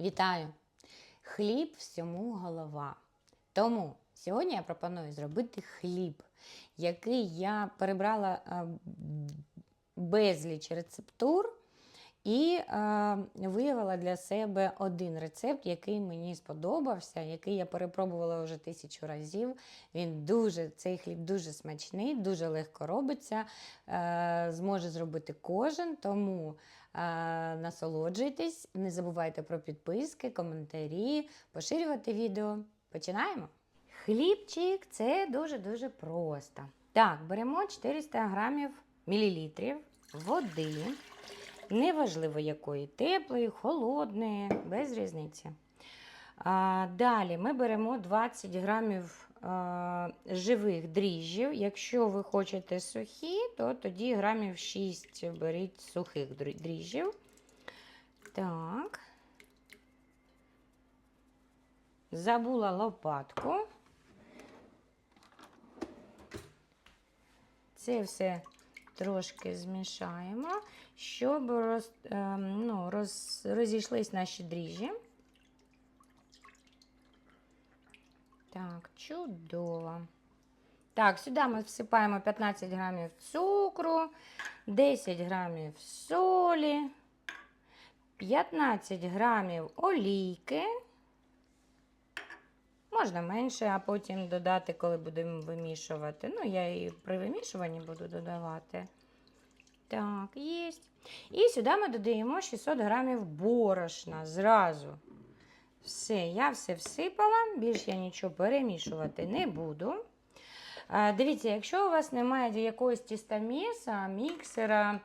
Вітаю! Хліб всьому голова. Тому сьогодні я пропоную зробити хліб, який я перебрала е, безліч рецептур і е, виявила для себе один рецепт, який мені сподобався, який я перепробувала вже тисячу разів. Він дуже, цей хліб дуже смачний, дуже легко робиться, е, зможе зробити кожен. Тому е, насолоджуйтесь, не забувайте про підписки, коментарі, поширювати відео. Починаємо! Хлібчик це дуже-дуже просто. Так, беремо 400 грамів мілілітрів води. Неважливо якої, теплої, холодної, без різниці. А, далі ми беремо 20 грамів а, живих дріжджів. Якщо ви хочете сухі, то тоді грамів 6 беріть сухих дріжджів. Так. Забула лопатку. Це все трошки змішаємо, щоб роз, ем, ну, роз, розійшлись наші дріжджі. Так, чудово. Так, сюди ми всипаємо 15 грамів цукру, 10 грамів солі, 15 грамів олійки. Можна менше, а потім додати, коли будемо вимішувати. Ну, я і при вимішуванні буду додавати. Так, є. І сюди ми додаємо 600 грамів борошна зразу. Все, я все всипала, більше я нічого перемішувати не буду. Дивіться, якщо у вас немає якогось тістоміса, міксера,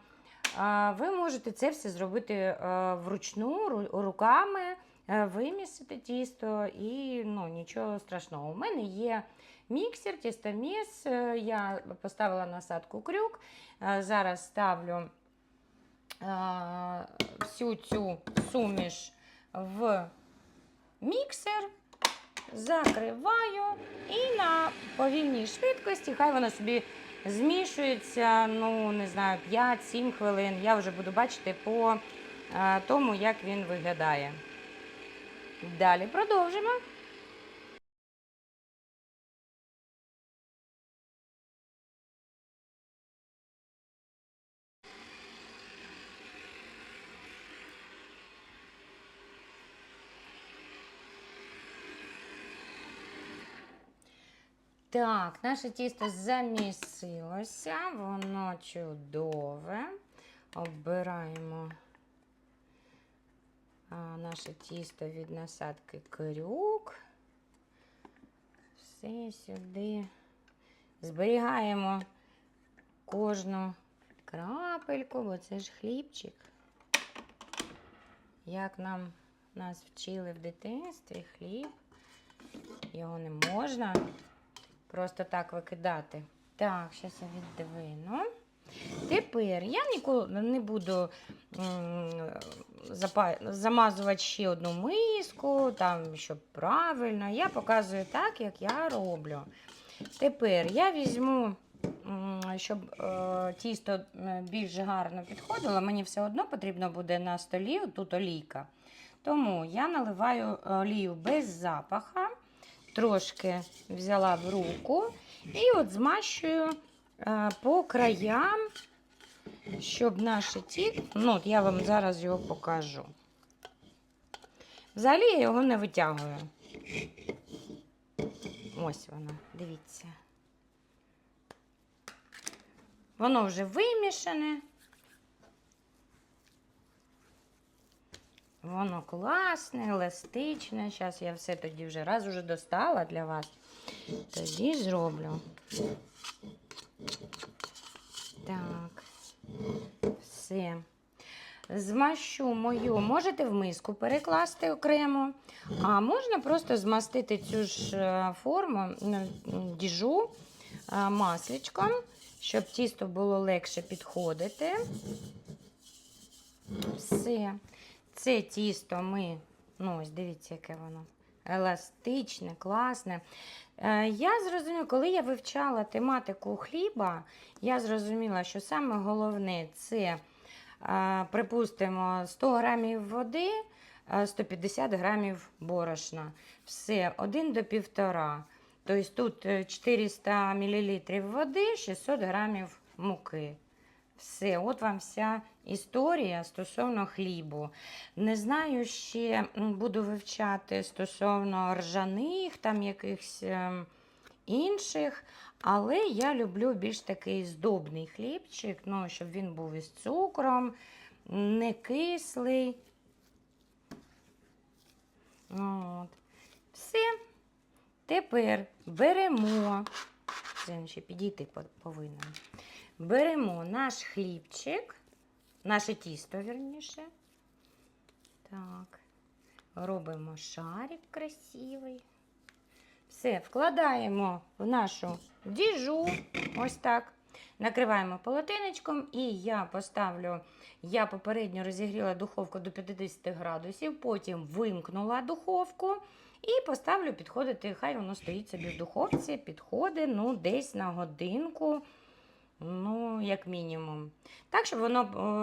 ви можете це все зробити вручну, руками, вимісити тісто і ну, нічого страшного. У мене є міксер, тістоміс, е, я поставила насадку крюк. Е, Зараз ставлю е, всю цю суміш в міксер, закриваю і на повільній швидкості, хай воно собі змішується, ну, не знаю, 5-7 хвилин. Я вже буду бачити по е, тому, як він виглядає. Далі продовжимо. Так, наше тісто замісилося, воно чудове. Оббираємо а, наше тісто від насадки крюк. Все сюди. Зберігаємо кожну крапельку, бо це ж хлібчик. Як нам нас вчили в дитинстві, хліб, його не можна просто так викидати. Так, зараз я віддвину. Тепер я ніколи не буду замазувати ще одну миску, там, щоб правильно. Я показую так, як я роблю. Тепер я візьму, щоб е, тісто е, більш гарно підходило, мені все одно потрібно буде на столі тут олійка. Тому я наливаю олію без запаха, трошки взяла в руку і от змащую по краям, щоб наше тісто, ну, от я вам зараз його покажу. Взагалі я його не витягую. Ось воно, дивіться. Воно вже вимішане. Воно класне, еластичне. Зараз я все тоді вже раз уже достала для вас. Тоді зроблю. Так, все. Змащу мою, можете в миску перекласти окремо, а можна просто змастити цю ж е, форму, діжу е, масличком, щоб тісто було легше підходити. Все. Це тісто ми, ну ось дивіться, яке воно еластичне, класне. Е, Я зрозуміла, коли я вивчала тематику хліба, я зрозуміла, що саме головне це, е, припустимо, 100 грамів води, е, 150 грамів борошна. Все, 1 до 1,5. Тобто тут е, 400 мл води, 600 грамів муки. Все, от вам вся історія стосовно хлібу. Не знаю, ще буду вивчати стосовно ржаних, там якихось ем, інших. Але я люблю більш такий здобний хлібчик, ну, щоб він був із цукром, не кислий. От. Все. Тепер беремо, це ще підійти повинен. Беремо наш хлібчик, наше тісто, вірніше. Так. Робимо шарик красивий. Все, вкладаємо в нашу діжу. Ось так. Накриваємо полотенечком і я поставлю, я попередньо розігріла духовку до 50 градусів, потім вимкнула духовку і поставлю підходити. Хай воно стоїть собі в духовці, підходить ну, десь на годинку, ну, як мінімум. Так, щоб воно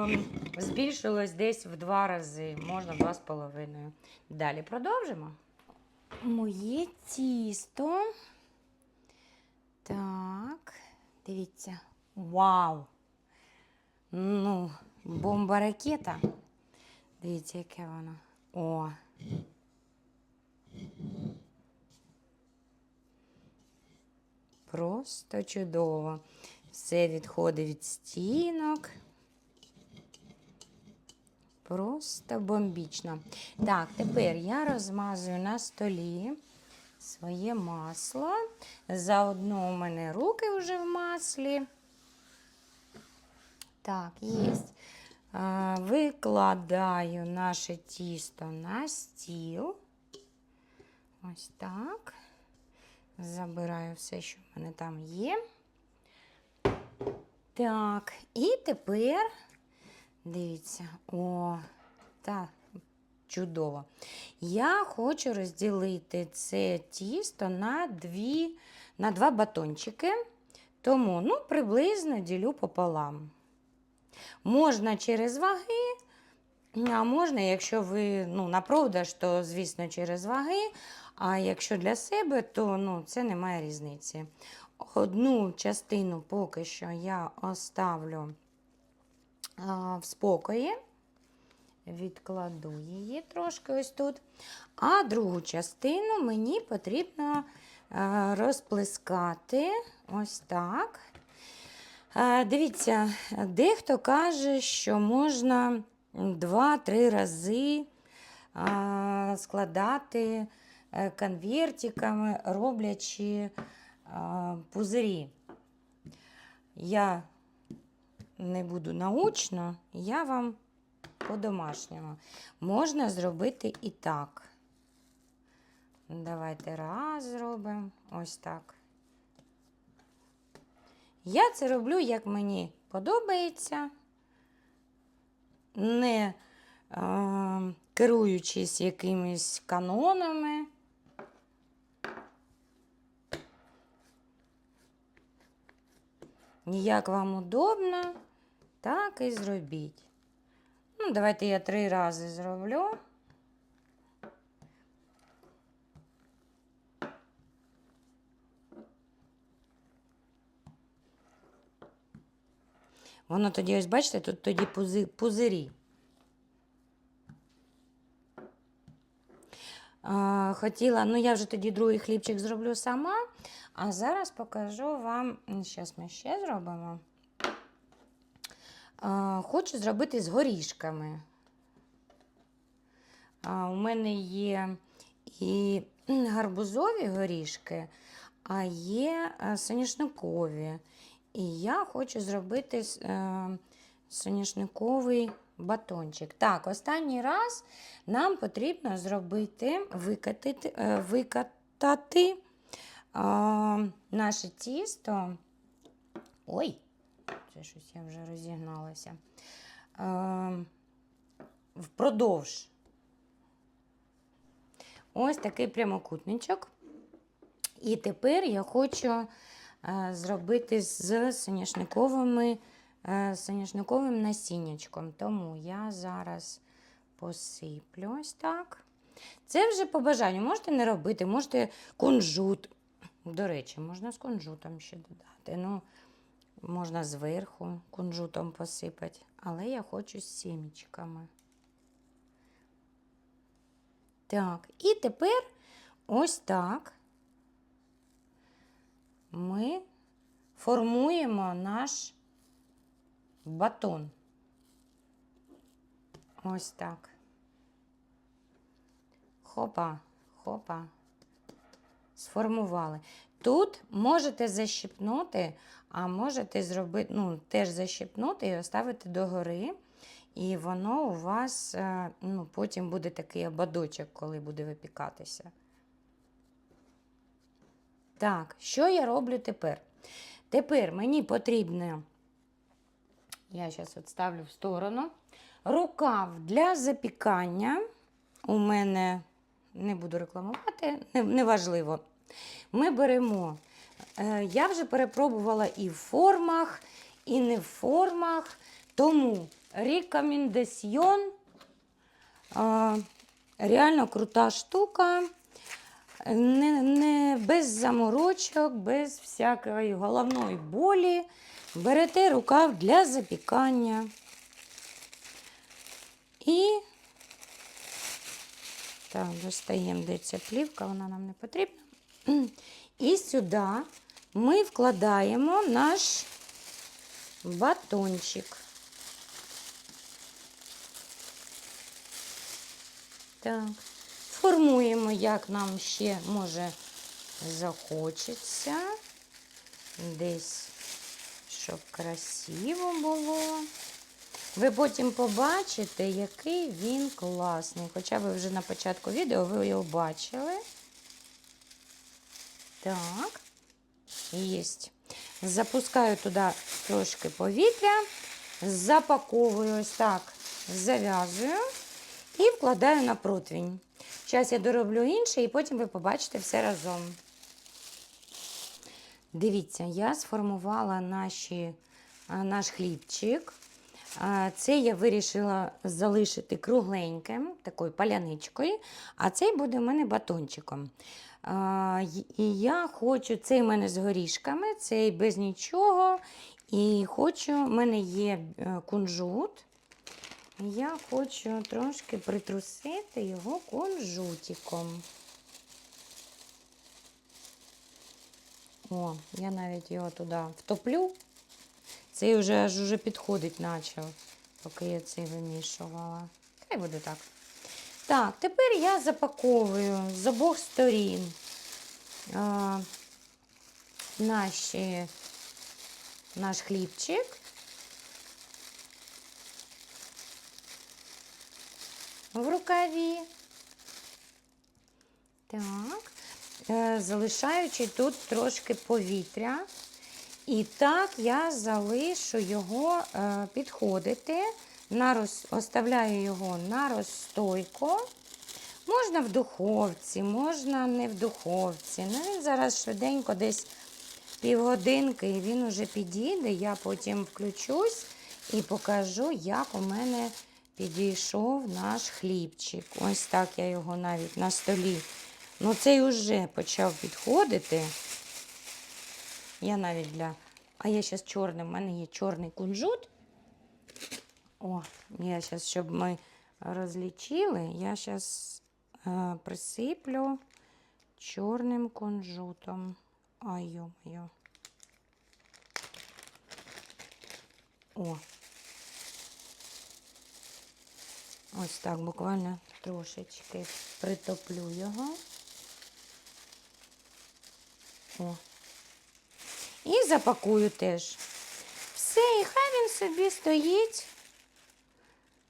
ем, збільшилось десь в два рази, можна два з половиною. Далі продовжимо. Моє тісто. Так, дивіться. Вау! Ну, бомба ракета. Дивіться, яке воно. О. Просто чудово. Все відходить від стінок. Просто бомбічно. Так, тепер я розмазую на столі своє масло. Заодно у мене руки вже в маслі. Так, є. Викладаю наше тісто на стіл. Ось так. Забираю все, що в мене там є. Так, і тепер Дивіться, о, так, чудово. Я хочу розділити це тісто на дві, на два батончики, тому ну, приблизно ділю пополам. Можна через ваги, а можна, якщо ви ну, на продаж, то, звісно, через ваги. А якщо для себе, то ну, це немає різниці. Одну частину поки що я оставлю а, в спокої. Відкладу її трошки ось тут. А другу частину мені потрібно а, розплескати ось так. А, дивіться, дехто каже, що можна 2-3 рази складати е, конвертиками, роблячи пузирі. Я не буду научно, я вам по-домашньому. Можна зробити і так. Давайте раз зробимо. Ось так. Я це роблю, як мені подобається, не е, керуючись якимись канонами. Ніяк вам удобно, так і зробіть. Ну, давайте я три рази зроблю. Воно тоді, ось бачите, тут тоді пузи, пузирі. Хотіла, ну я вже тоді другий хлібчик зроблю сама, а зараз покажу вам, зараз ми ще зробимо. Хочу зробити з горішками. У мене є і гарбузові горішки, а є е, соняшникові. І я хочу зробити е, соняшниковий батончик. Так, останній раз нам потрібно зробити, викатити, е, викатати е, наше тісто. Ой, це щось я вже розігналася. Е, впродовж. Ось такий прямокутничок. І тепер я хочу зробити з соняшниковими, е, соняшниковим насіннячком. Тому я зараз посиплю ось так. Це вже по бажанню. Можете не робити, можете кунжут. До речі, можна з кунжутом ще додати. Ну, можна зверху кунжутом посипати. Але я хочу з сімечками. Так, і тепер ось так ми формуємо наш батон. Ось так. Хопа, хопа. Сформували. Тут можете защипнути, а можете зробити, ну, теж защипнути і оставити догори. І воно у вас е, ну, потім буде такий ободочок, коли буде випікатися. Так, що я роблю тепер? Тепер мені потрібно, я зараз відставлю в сторону, рукав для запікання. У мене не буду рекламувати, не- неважливо. Ми беремо, е, я вже перепробувала і в формах, і не в формах, тому рекомендаціон. е, Реально крута штука. Не, не, без заморочок, без всякої головної болі. Берете рукав для запікання. І так, достаємо, де ця плівка, вона нам не потрібна. І сюди ми вкладаємо наш батончик. Так. Формуємо, як нам ще може захочеться. Десь, щоб красиво було. Ви потім побачите, який він класний. Хоча ви вже на початку відео ви його бачили. Так, єсть. Запускаю туди трошки повітря, запаковую ось так, зав'язую і вкладаю на противень. Зараз я дороблю інше, і потім ви побачите все разом. Дивіться, я сформувала наші, наш хлібчик. Це я вирішила залишити кругленьким, такою паляничкою, а цей буде у мене батончиком. І я хочу, цей в мене з горішками, цей без нічого. І хочу, в мене є е, кунжут. Я хочу трошки притрусити його кунжутиком. О, я навіть його туди втоплю. Цей вже аж уже підходить почав, поки я цей вимішувала. Хай буде так. Так, тепер я запаковую з обох сторін а, наші, наш хлібчик. В рукаві. Так, е, залишаючи тут трошки повітря. І так я залишу його е, підходити, на роз... оставляю його на розстойку. Можна в духовці, можна не в духовці. Ну, він зараз швиденько десь півгодинки, і він уже підійде. Я потім включусь і покажу, як у мене підійшов наш хлібчик. Ось так я його навіть на столі. Ну, цей уже почав підходити. Я навіть для. А я зараз чорний, в мене є чорний кунжут. О, я зараз, щоб ми розлічили, я зараз е, присиплю чорним кунжутом. Ай, йо-моє. О. Ось так, буквально трошечки притоплю його. О. І запакую теж. Все, і хай він собі стоїть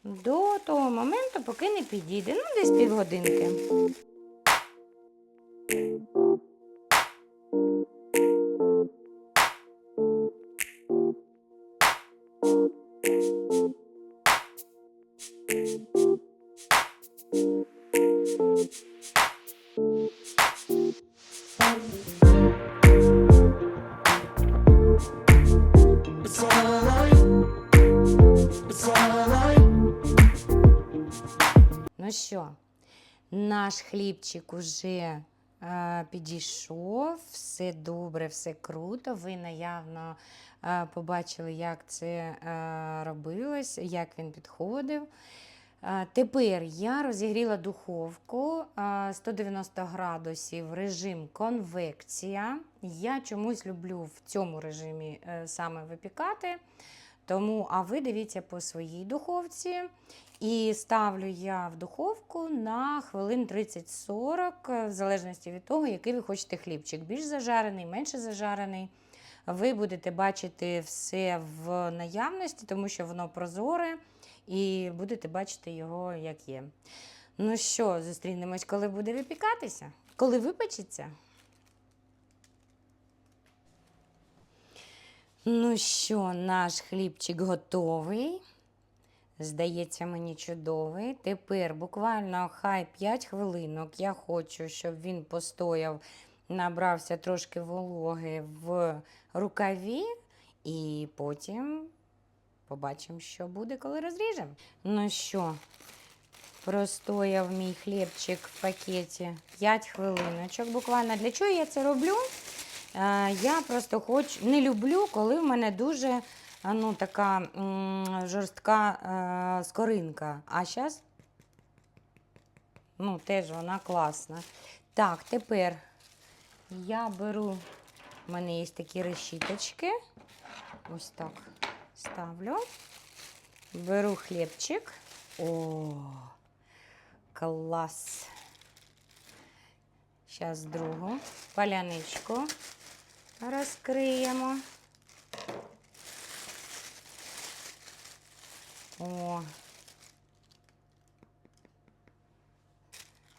до того моменту, поки не підійде. Ну, десь півгодинки. Хлібчик уже е, підійшов, все добре, все круто. Ви наявно е, побачили, як це е, робилось, як він підходив. Тепер я розігріла духовку е, 190 градусів режим конвекція. Я чомусь люблю в цьому режимі саме випікати. Тому, а ви дивіться по своїй духовці. І ставлю я в духовку на хвилин 30-40, е, в залежності від того, який ви хочете хлібчик. Більш зажарений, менше зажарений. Ви будете бачити все в наявності, тому що воно прозоре, і будете бачити його, як є. Ну що, зустрінемось, коли буде випікатися? Коли випечеться? Ну що, наш хлібчик готовий. Здається, мені чудовий. Тепер буквально хай 5 хвилинок. Я хочу, щоб він постояв, набрався трошки вологи в рукаві, і потім побачимо, що буде, коли розріжемо. Ну що, простояв мій хлібчик в пакеті 5 хвилиночок. Буквально для чого я це роблю? Е, Я просто хочу, не люблю, коли в мене дуже ну, така жорстка е, скоринка. А зараз ну, теж вона класна. Так, тепер я беру, в мене є такі решіточки. Ось так ставлю. Беру хлібчик. О, клас. Зараз другу паляничку розкриємо. О.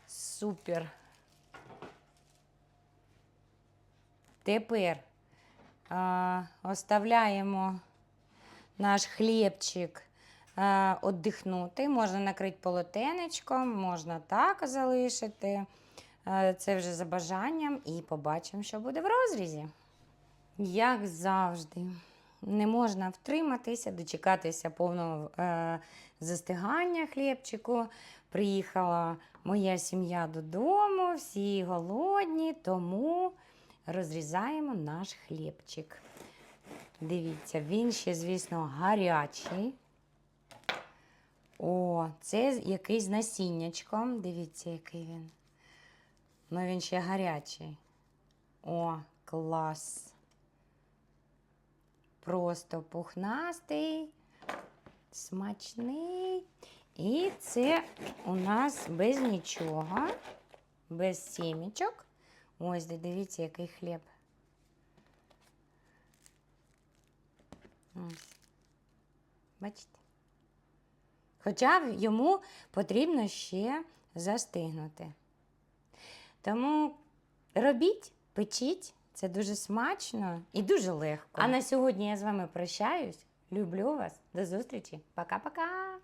Супер. Тепер а, оставляємо наш хлібчик а, віддихнути. Можна накрити полотенечком, можна так залишити. Е, Це вже за бажанням, і побачимо, що буде в розрізі. Як завжди, не можна втриматися, дочекатися повного е, застигання хлібчику. Приїхала моя сім'я додому, всі голодні, тому розрізаємо наш хлібчик. Дивіться, він ще, звісно, гарячий. О, це якийсь насіннячком. Дивіться, який він. Ну, він ще гарячий. О, клас. Просто пухнастий, смачний. І це у нас без нічого, без сімічок. Ось, де дивіться, який хліб. Ось. Бачите? Хоча йому потрібно ще застигнути. Тому робіть, печіть, це дуже смачно і дуже легко. А на сьогодні я з вами прощаюсь. Люблю вас. До зустрічі. Пока-пока.